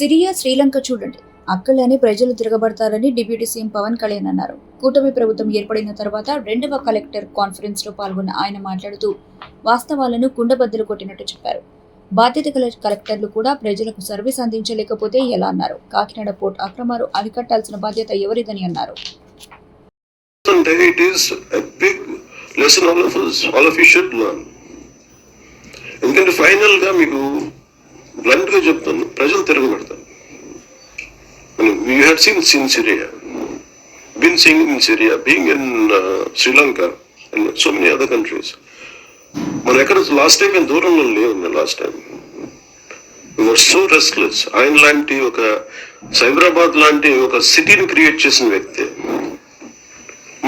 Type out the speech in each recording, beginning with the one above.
Syria Sri Lanka చూడండి. అక్కడనే ప్రజలు తిరగబడతారని డిప్యూటీ సీఎం పవన్ కళ్యాణ్ అన్నారు. కూటమి ప్రభుత్వం ఏర్పడిన తర్వాత రెండవ కలెక్టర్ కాన్ఫరెన్స్లో పాల్గొన్న ఆయన మాట్లాడుతూ వాస్తవాలను కుండబద్దలు కొట్టినట్టు చెప్పారు. బాధ్యత గల కలెక్టర్లు కూడా ప్రజలకు సర్వీస్ అందించలేకపోతే ఎలా అన్నారు. కాకినాడ పోర్ట్ అక్రమాలు అరికట్టాల్సిన బాధ్యత ఎవరిదని అన్నారు. ఎందుకంటే ఫైనల్గా మీకు బ్లంట్గా చెప్తాను ప్రజలు తిరగబడతారు. You had seen seen Syria been seeing in Syria being in Sri Lanka and so many other countries మనం ఎక్కడ లాస్ట్ టైం మేము దూరంలో లేవు last time were so restless ఆయన లాంటి ఒక సైబరాబాద్ లాంటి ఒక సిటీని క్రియేట్ చేసిన వ్యక్తి.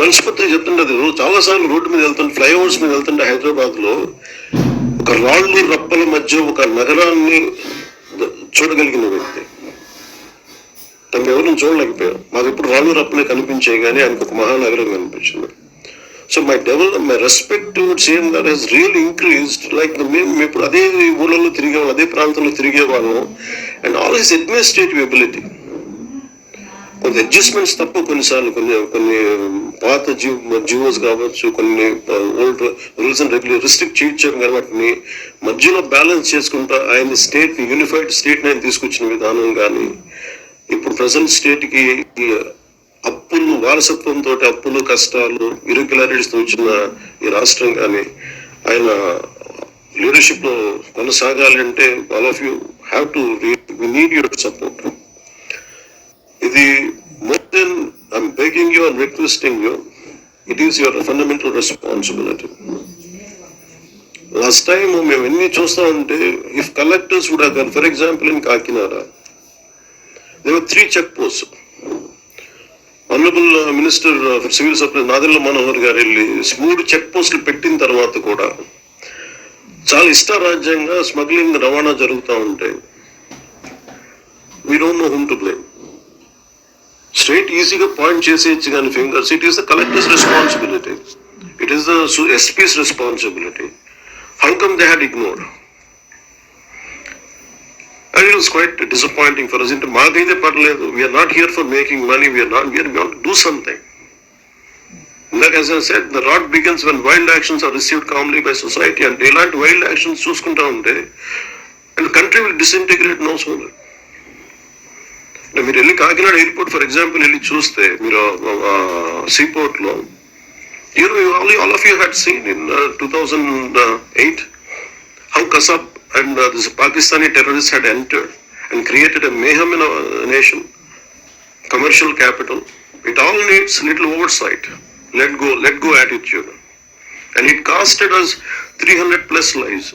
మనస్ఫూర్తిగా చెప్తుంటే రోజు చాలా సార్లు రోడ్డు మీద వెళ్తుంటే ఫ్లైఓవర్స్ మీద వెళ్తుంటే హైదరాబాద్లో ఒక రాళ్ళు రప్పల మధ్య ఒక నగరాన్ని చూడగలిగిన వ్యక్తి. తమ ఎవరిని చూడలేకపోయాం మాకు ఇప్పుడు రాళ్ళు రప్పలే కనిపించాయి కానీ ఆయనకు ఒక మహానగరం కనిపించింది. So my develop my respect same that he's real increased like మేము ఇప్పుడు అదే ఊళ్ళలో తిరిగేవాళ్ళం అదే ప్రాంతంలో తిరిగేవాళ్ళం and all his administrative ability కొన్ని అడ్జస్ట్మెంట్స్ తప్ప కొన్నిసార్లు కొన్ని కొన్ని um, పాత జీవ జీవోస్ కావచ్చు కొన్ని old rules and regular restrict చేయొచ్చారు కానీ వాటిని మధ్యలో బ్యాలెన్స్ చేసుకుంటా ఆయన స్టేట్ యూనిఫైడ్ స్టేట్ ఆయన తీసుకొచ్చిన విధానం కానీ ఇప్పుడు ప్రజెంట్ స్టేట్కి అప్పులు వారసత్వంతో అప్పులు కష్టాలు ఇరెగ్యులారిటీస్తో వచ్చిన ఈ రాష్ట్రం కానీ ఆయన లీడర్షిప్లో కొనసాగాలి అంటే all of you have to need your support ఇది more than I'm begging you and requesting you it is your fundamental responsibility last time మేము ఎన్ని చూస్తా ఉంటే if collectors would have for example in Kakinada they were three check post honourable minister civil supply Nadendla Manohar garu వెళ్ళి మూడు check పోస్టులు పెట్టిన తర్వాత కూడా చాలా ఇష్టారాజ్యంగా స్మగ్లింగ్ రవాణా జరుగుతూ ఉంటాయి we don't know home to blame straight ఈజీగా పాయింట్ చేసేయచ్చు కానీ fingers it is the collectors responsibility it is the SPs responsibility how come they had ignored and it was quite disappointing for us అంటే మాకైతే పర్లేదు. We're not here for making money we're not we're want do something ఇందాక as I the rot begins when wild actions are received calmly by society అంటే ఇలాంటి wild actions చూసుకుంటా ఉంటే and country will disintegrate no sooner అంటే మీరు వెళ్ళి Kakinada airport for example వెళ్ళి చూస్తే మీరు సీపోర్ట్లో you know, all, all of you had seen in uh, 2008 how Kasab and uh, this Pakistani terrorists had entered and created a mayhem in our nation, commercial capital. It all needs little oversight, let go, let go attitude. And it costed us 300 plus lives.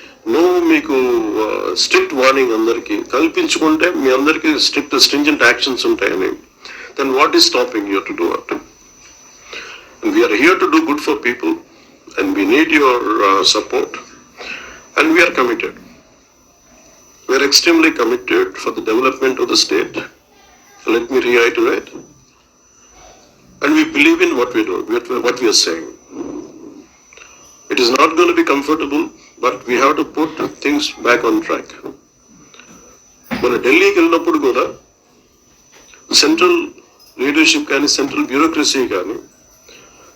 No మీకు strict warning అందరికీ కల్పించుకుంటే మీ అందరికీ strict stringent actions ఉంటాయని then what is stopping you to do it And we are here to do good for people, and we need your uh, support, and we are committed. We are extremely committed for the development of the state. Let me reiterate. And we believe in what we do, what we- what we but we have to put things back on track మన ఢిల్లీకి వెళ్ళినప్పుడు కూడా central leadership కానీ central bureaucracy కానీ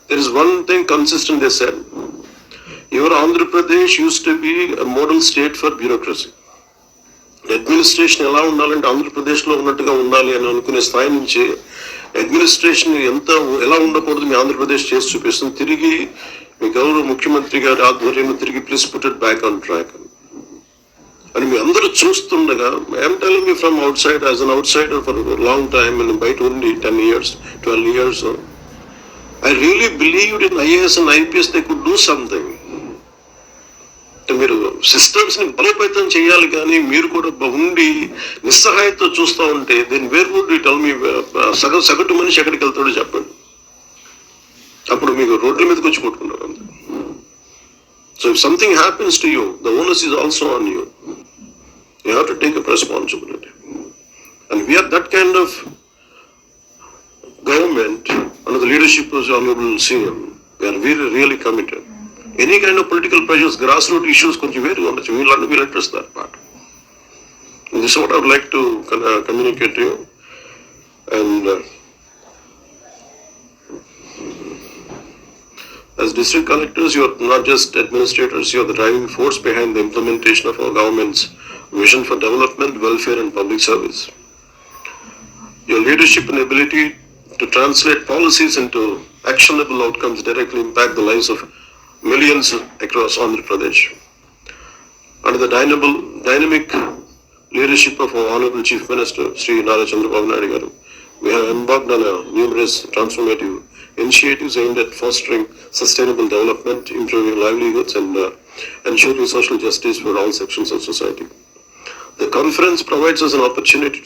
there is one thing consistent they sir your Andhra Pradesh used to be model state for bureaucracy administration ఎలా ఉండాలంటే ఆంధ్రప్రదేశ్లో ఉన్నట్టుగా ఉండాలి అని అనుకునే స్థాయి నుంచి అడ్మినిస్ట్రేషన్ ఎంత ఎలా ఉండకూడదు మీ ఆంధ్రప్రదేశ్ చేసి చూపిస్తుంది. తిరిగి మీ గౌరవ ముఖ్యమంత్రి గారి ఆధ్వర్యంలో తిరిగి please put it back on track అని మీ అందరూ చూస్తుండగా I'm telling you from outside as an outsider for long time బయట ఉండి ten years twelve years I really believed in IAS and IPS they could do something మీరు సిస్టమ్స్ని బలోపేతం చేయాలి కానీ మీరు కూడా ఉండి నిస్సహాయంతో చూస్తూ ఉంటే దీని where would you tell me సగ సగటు మనిషి ఎక్కడికి వెళ్తాడో చెప్పండి. అప్పుడు మీకు రోడ్ల మీదకి వచ్చి కొట్టుకుంటారు అంతే so if something happens to you the owners is also on you you have to take up responsibility and we're that kind of government under the leadership of the Honorable CM, we are really, really committed. Any kind of political pressures, grassroots issues, కొంచెం వేరుగా ఉండొచ్చు. We'll, under- we'll address that part. And this is what I would like as district collectors, you are not just administrators, you are the driving force behind the implementation of our government's vision for development, welfare and public service. Your leadership and ability to translate policies into actionable outcomes directly impact the lives of millions across Andhra Pradesh. Under the dynamic leadership of our Honorable Chief Minister, Sri Nara Chandrababu Naidu we have embarked on a numerous transformative initiatives aimed at fostering sustainable development, improving livelihoods and uh, ensuring social justice for all sections of society. The conference provides us an opportunity